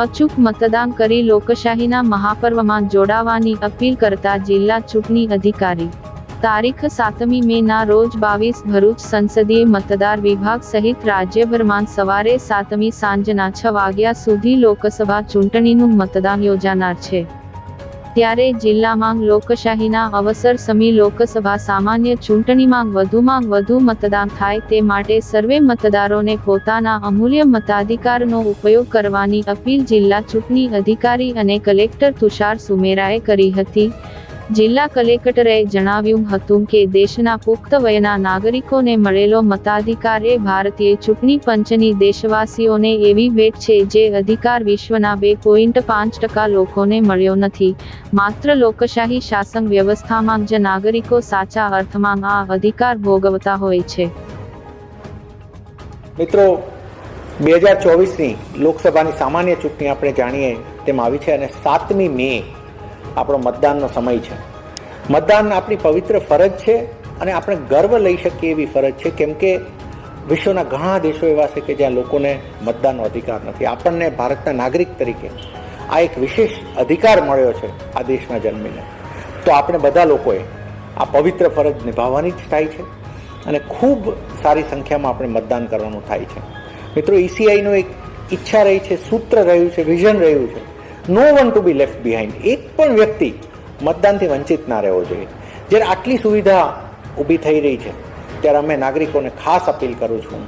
અચૂક મતદાન કરી લોકશાહીના મહાપર્વમાં જોડાવાની અપીલ કરતા જિલ્લા ચૂંટણી અધિકારી. તારીખ સાતમી મે ના રોજ બાવીસ ભરૂચ સંસદીય મતદાર વિભાગ સહિત રાજ્યભરમાં સવારે સાતમી સાંજના છ વાગ્યા સુધી લોકસભા ચૂંટણીનું મતદાન યોજાનાર છે. ત્યારે જિલ્લામાં લોકશાહીના અવસર સમી લોકસભા સામાન્ય ચૂંટણીમાં વધુમાં વધુ મતદાન થાય તે માટે સર્વે મતદારોને પોતાના અમૂલ્ય મતાધિકારનો ઉપયોગ કરવાની અપીલ જિલ્લા ચૂંટણી અધિકારી અને કલેક્ટર તુષાર સુમેરાએ કરી હતી. જિલ્લા કલેક્ટરે જણાવ્યું હતું કે દેશના પુખ્ત વયના નાગરિકોને મળેલો મતાધિકાર એ ભારતીય ચૂંટણી પંચની દેશવાસીઓને એવી ભેટ છે જે અધિકાર વિશ્વના બે પોઈન્ટ પાંચ ટકા લોકોને મળ્યો નથી. માત્ર લોકશાહી શાસન વ્યવસ્થામાં જ નાગરિકો સાચા અર્થમાં આ અધિકાર ભોગવતા હોય છે. મિત્રો, બે હજાર ચોવીસની લોકસભાની સામાન્ય ચૂંટણી આપણે જાણીએ તેમ આવી છે અને સાતમી મે આપણો મતદાનનો સમય છે. મતદાન આપણી પવિત્ર ફરજ છે અને આપણે ગર્વ લઈ શકીએ એવી ફરજ છે. કેમ કે વિશ્વના ઘણા દેશો એવા છે કે જ્યાં લોકોને મતદાનનો અધિકાર નથી. આપણને ભારતના નાગરિક તરીકે આ એક વિશેષ અધિકાર મળ્યો છે આ દેશમાં જન્મીને. તો આપણે બધા લોકોએ આ પવિત્ર ફરજ નિભાવવાની જ થાય છે અને ખૂબ સારી સંખ્યામાં આપણે મતદાન કરવાનું થાય છે. મિત્રો ઈસીઆઈનું એક ઈચ્છા રહી છે, સૂત્ર રહ્યું છે, વિઝન રહ્યું છે. No one to be left behind એક પણ વ્યક્તિ મતદાનથી વંચિત ના રહેવો જોઈએ. જ્યારે આટલી સુવિધા ઊભી થઈ રહી છે, ત્યારે અમે નાગરિકોને ખાસ અપીલ કરું છું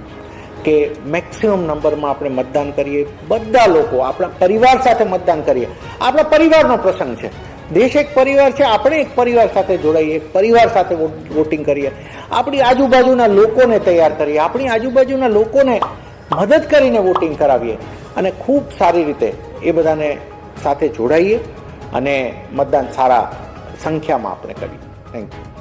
કે મેક્સિમમ નંબરમાં આપણે મતદાન કરીએ. બધા લોકો, આપણા પરિવાર સાથે મતદાન કરીએ. આપણા પરિવારનો પ્રસંગ છે. દેશ એક પરિવાર છે, આપણે એક પરિવાર સાથે જોડાઈએ એક પરિવાર સાથે વોટિંગ કરીએ. આપણી આજુબાજુના લોકોને તૈયાર કરીએ. આપણી આજુબાજુના લોકોને મદદ કરીને વોટિંગ કરાવીએ. અને ખૂબ સારી રીતે એ બધાને સાથે જોડાઈએ અને મતદાન સારા સંખ્યામાં આપણે કરીએ. Thank you